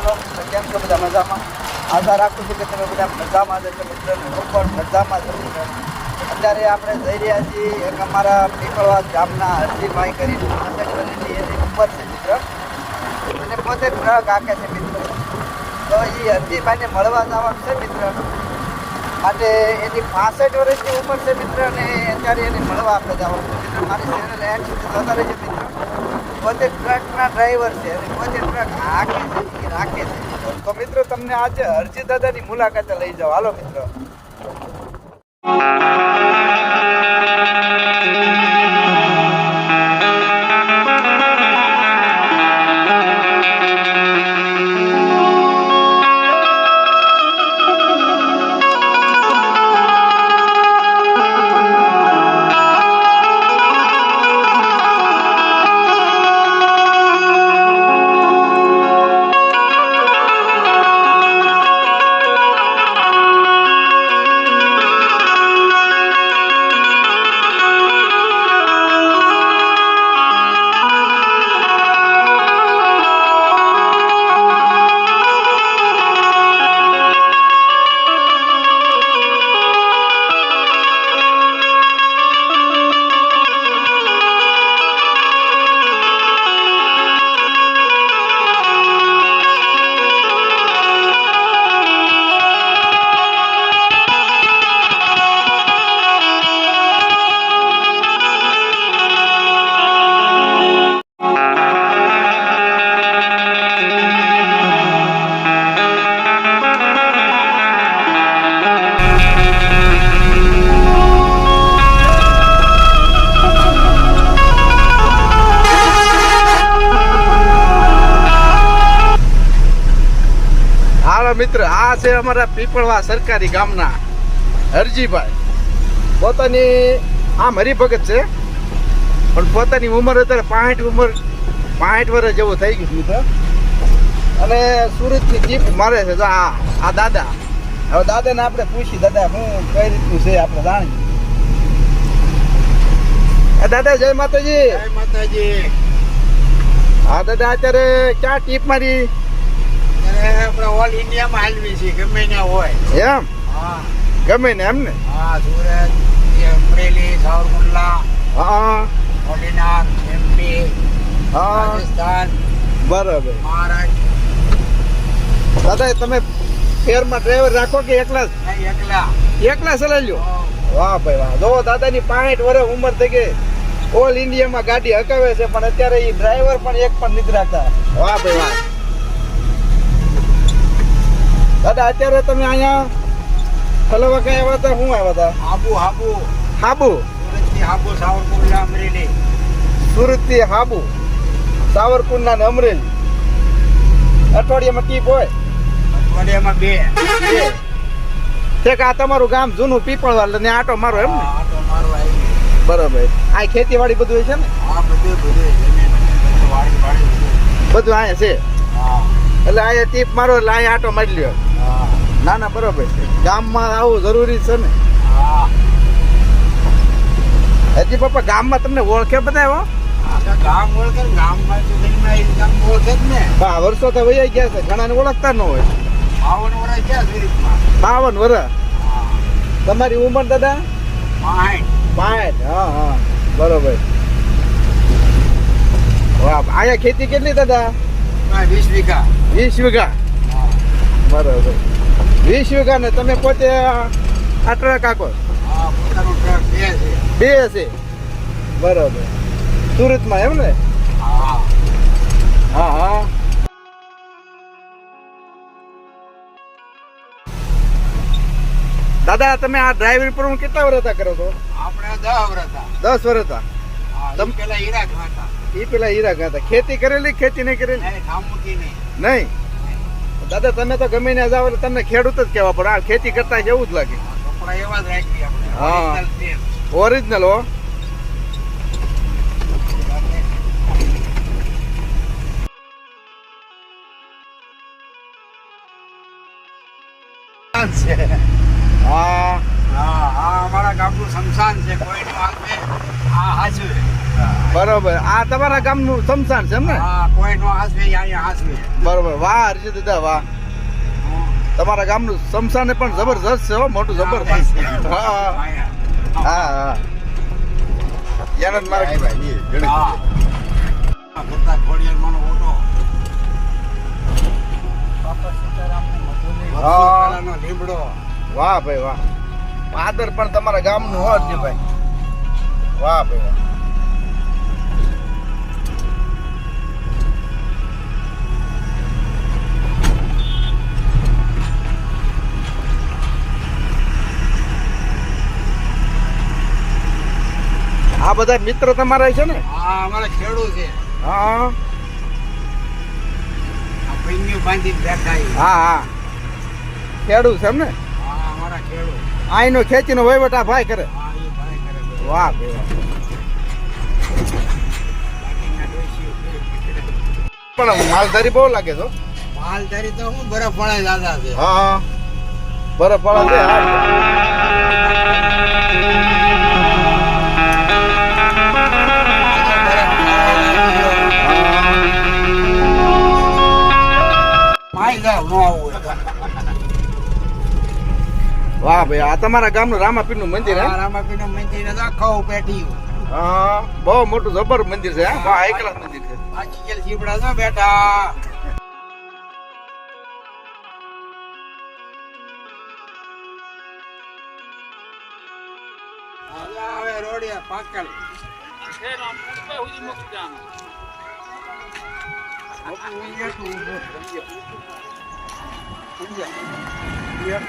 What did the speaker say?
હાલો કેમ છો બધા મજામાં. આશા રાખું છું કે તમે બધા મજામાં જ છો મિત્રો હું પણ મજામાં છું. મિત્ર અત્યારે આપણે જઈ રહ્યા છીએ એક અમારા પીપળવા ગામના હરજીભાઈ કરીને કરેલી એની ઉપર છે મિત્ર. અને પોતે ટ્રક હાકે છે મિત્ર. તો એ હરજીભાઈને મળવા જવાનું છે મિત્ર. માટે એની પાસઠ વર્ષની ઉંમર છે મિત્ર, અને અત્યારે એને મળવા આપણે જવાનું છે. મિત્ર મારી ચેનલ એડ સુધી જતા રહેજો મિત્ર. પોતે ટ્રકના ડ્રાઈવર છે અને પોતે ટ્રક હાકે છે રાખે છે. તો મિત્રો, તમને આજે હરજી દાદાની મુલાકાતે લઈ જાઓ. હાલો મિત્રો. મિત્ર આ છે અમારા પીપળવા સરકારી ગામના હરજીભાઈ. પોતાની આમ હરિભગત છે પણ પોતાની ઉંમર અત્યારે પાંઠ ઉંમર પાંઠ વર્ષ જેવું થઈ ગયું મિત્ર. અને સુરતની જીપ મારે છે આ આ દાદા. હવે દાદાને આપણે પૂછી દાદા હું કઈ રીતનું છે આપણે જાણીએ? દાદા જય માતાજી. જય માતાજી. હા દાદા અત્યારે ક્યાં ટીપ મારી? આપણે ઓલ ઇન્ડિયામાં હાલવી છે ગમે ત્યાં હોય. એમ? હા. ગમે ને એમ ને? હા સુરત અમરેલી સાવરકુંડલા હા. મોડીનાથ એમપી હા. રાજસ્થાન બરાબર. મહારાષ્ટ્ર દાદા તમે ફેરમાં ડ્રાઈવર રાખો કે એકલા જ? એકલા. એકલા ચલાવી લ્યો. વાહ ભાઈ વાહ. જો દાદાની પાંઠ વર્ષ ઉંમર થઈ ગઈ. ઓલ ઇન્ડિયામાં ગાડી હકાવે છે પણ અત્યારે એ ડ્રાઈવર પણ એક પણ નથી રાખતા. વાહ ભાઈ વાહ. અત્યારે તમે અહીંયા ફલવા કઈ આવ્યા હતા શું આવ્યા હતા? હાબુ હાબુ. હાબુ? સુરતથી હાબુ સાવરકુંડલા અમરેલી. સુરત હાબુ? સાવરકુંડલા ને અમરેલી. અઠવાડિયામાં ટીપ હોય? અઠવાડિયામાં બે. આ તમારું ગામ જૂનું પીપળવાલ ને આટો મારો એમ ને? હા, આટો મારો આવી આ ખેતીવાડી બધું છે ને? હા બધું અહીંયા છે? એટલે અહીંયા ટીપ મારો એટલે અહીંયા આટો મારી લ્યો. ના ના બરોબર છે. ગામમાં આવું જરૂરી છે ને? હા. હજી પપ્પા ગામમાં તમને ઓળખે બધા એવો? ગામ ઓળખે ગામમાં ઓળખે જ ને. બા વર્ષો તો વૈયા ગયા છે. ઘણાને ઓળખતા ન હોય. બાવન વર્ષ બાવન વર્ષ હા. તમારી ઉંમર દાદા? પાંઠ હા હા. બરોબર. વાહ અહીંયા ખેતી કેટલી દાદા? વીસ વીઘા. વીસ વીઘા? હા. બરોબર. વીસ વીઘા ને તમે પોતે આ ટ્રક આખો હા બે છે. બરોબર. સુરતમાં એમ ને? હા હા. હા દાદા તમે આ ડ્રાઈવર પર કેટલા વર્ષ કરો છો? આપણે દસ વર્ષ દસ વર્ષ હતા હા, પેલા હીરા ખાતા. એ પેલા હીરા હતા ખેતી કરેલી ખેતી નહીં કરેલી? નહીં. નહીં? દાદા તમે તો ગમે ને જાવ એટલે તમને ખેડૂત જ કહેવા પડે. આ ખેતી કરતા જેવું જ લાગે. હા. ઓરિજિનલ હો. હા. હા આ અમારા ગામનું શમશાન છે. કોઈ આ હાજુ બરોબર. આ તમારા ગામનું સમસાન છે એમ ને? હા કોઈ નો હાસવે અહીંયા હાસવે બરોબર. વાહ હર્ષિત દાદા વાહ. તમારા ગામનું સમસાને પણ જબરજસ્ત છે હો મોટું જબરજસ્ત હા હા. હા હા. ઓટો. લીમડો. વાહ ભાઈ વાહ. પાદર પણ તમારા ગામનું હો ભાઈ વાહ ભાઈ વાહ. આ બધા મિત્ર તમારા છે ને? હા અમારા ખેડૂ છે. હા. હા હા. ખેડૂત છે એમ ને આઈનો ખેંચીનો વહીવટ આ ભાઈ કરે. ભાઈ કરે વાહ. પણ માલધારી બહુ લાગે છો. માલધારી તો હું બરફ પડે દાદા છે. હા બરફ વાળા છે આવું વાહ ભાઈ આ તમારા ગામનું રામાપીરનું મંદિર હે? રામાપીરનું મંદિર હતું, આખું પેટીયું. હા બહુ મોટું જબર મંદિર છે હા? હાઈ ક્લાસ મંદિર છે. પાછી ગેલ સીપડા બેઠા. હવે આવે રોડિયા પાકલ બાપુ, પૂછે હુજી ઊભો થયો. સમજ્યા?